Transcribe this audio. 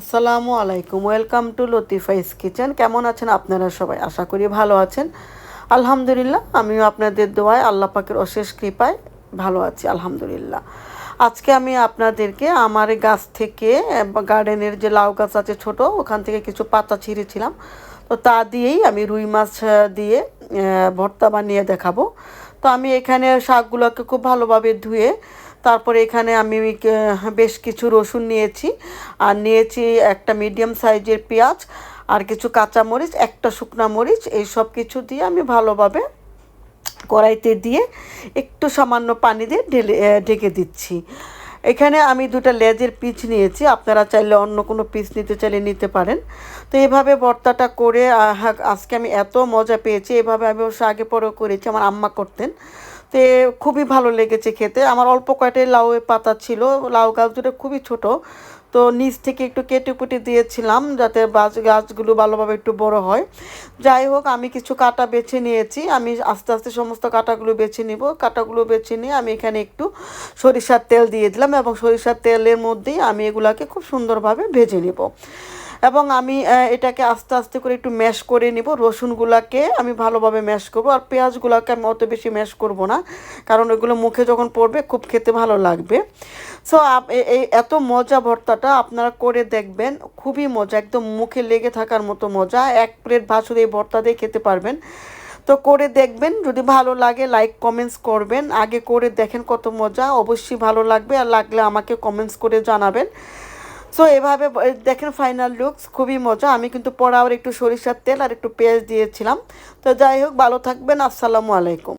আসসালামু আলাইকুম, welcome to লতিফাইস kitchen. কেমন আছেন আপনারা সবাই? আশা করি ভালো আছেন। আলহামদুলিল্লাহ, আমিও আপনাদের দোয়ায় আল্লাহ পাকের অশেষ কৃপায় ভালো আছি, আলহামদুলিল্লাহ। আজকে আমি আপনাদেরকে আমার গাছ থেকে গার্ডেনের যে লাউ গাছ আছে ছোট, ওখান থেকে কিছু পাতা ছিঁড়েছিলাম। তো তা দিয়েই আমি রুই মাছ দিয়ে ভর্তা বানিয়ে দেখাবো। তো আমি এখানে শাকগুলোকে খুব ভালোভাবে ধুয়ে তারপরে এখানে আমি বেশ কিছু রসুন নিয়েছি। আর নিয়েছি একটা মিডিয়াম সাইজের পেঁয়াজ আর কিছু কাঁচা মরিচ, একটা শুকনা মরিচ। এই সব কিছু দিয়ে আমি ভালোভাবে কড়াইতে দিয়ে একটু সামান্য পানি দিয়ে ঢেলে ঢেকে দিচ্ছি। এখানে আমি দুটা লেজের পিস নিয়েছি। আপনারা চাইলে অন্য কোনো পিস নিতে চাইলে নিতে পারেন। তো এভাবে ভর্তাটা করে আজকে আমি এত মজা পেয়েছি। এভাবে আমি অবশ্য আগে পরেও করেছি। আমার আম্মা করতেন। তো খুবই ভালো লেগেছে খেতে। আমার অল্প কয়টাই লাউয়ের পাতা ছিল, লাউ গাছ দুটো খুবই ছোট। তো নিচ থেকে একটু কেটে কুটে দিয়েছিলাম যাতে গাছ গাছগুলো ভালোভাবে একটু বড় হয়। যাই হোক, আমি কিছু কাটা বেছে নিয়েছি। আমি আস্তে আস্তে সমস্ত কাটাগুলো বেছে নিব। কাটাগুলো বেছে নিয়ে আমি এখানে একটু সরিষার তেল দিয়ে দিলাম এবং সরিষার তেলের মধ্যেই আমি এগুলাকে খুব সুন্দরভাবে ভেজে নিব। এবং আমি এটাকে আস্তে আস্তে করে একটু ম্যাশ করে নিব। রসুনগুলাকে আমি ভালোভাবে ম্যাশ করব আর পেঁয়াজগুলোকে আমি অত বেশি ম্যাশ করব না, কারণ ওগুলো মুখে যখন পড়বে খুব খেতে ভালো লাগবে। সো এই এত মজা ভর্তাটা আপনারা করে দেখবেন, খুবই মজা, একদম মুখে লেগে থাকার মতো মজা। এক প্লেট শুধু এই ভর্তা দিয়ে খেতে পারবেন। তো করে দেখবেন, যদি ভালো লাগে লাইক কমেন্টস করবেন। আগে করে দেখেন কত মজা, অবশ্যই ভালো লাগবে আর লাগলে আমাকে কমেন্টস করে জানাবেন। সো এভাবে দেখেন ফাইনাল লুকস খুবই মজা। আমি কিন্তু পরে আবার একটু সরিষার তেল আর একটু পেঁয়াজ দিয়েছিলাম। তো যাই হোক, ভালো থাকবেন। আসসালামু আলাইকুম।